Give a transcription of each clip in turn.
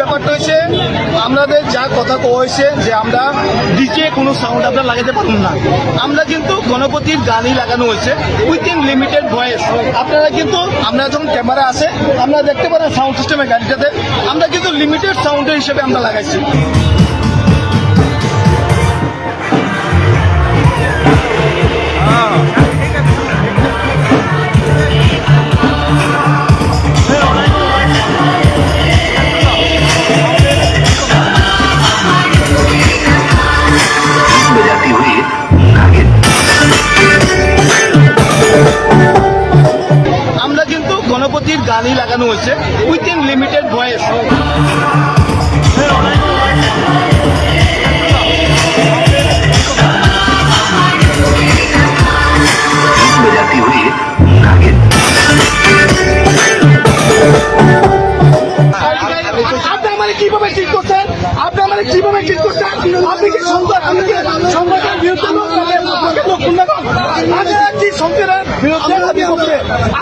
ব্যাপারটা হচ্ছে, আমাদের যা কথা হয়েছে যে আমরা ডিজে কোনো সাউন্ড আপনার লাগাতে পারবেন না। আমরা কিন্তু গণপতির গানই লাগানো হয়েছে উইথিন লিমিটেড ভয়েস আপনারা কিন্তু, আমরা যখন ক্যামেরা আছে আপনারা দেখতে পারেন সাউন্ড সিস্টেমের গাড়িটাতে, আমরা কিন্তু লিমিটেড সাউন্ডের হিসেবে আমরা লাগাইছি। গানই লাগানো হয়েছে উইথ ইন লিমিটেড ভয়েস। কীভাবে ঠিক কীভাবে ঠিক আপনারা কি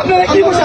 আপনারা কি বসে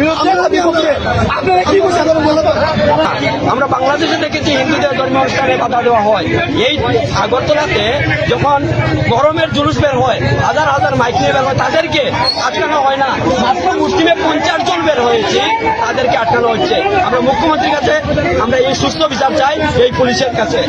বিরুদ্ধে আপনারা কি আমরা বাংলাদেশে দেখেছি হিন্দুদের ধর্মীয় অনুষ্ঠানে বাধা দেওয়া হয়। এই আগরতলাতে যখন গরমের জুলুস বের হয় হাজার হাজার মাইক নিয়ে বের হয় তাদেরকে আটকানো হয় না। মাত্র মুসলিমে পঞ্চাশ জন বের হয়েছে তাদেরকে আটকানো হচ্ছে। আমরা মুখ্যমন্ত্রীর কাছে আমরা এই সুস্থ বিচার চাই এই পুলিশের কাছে।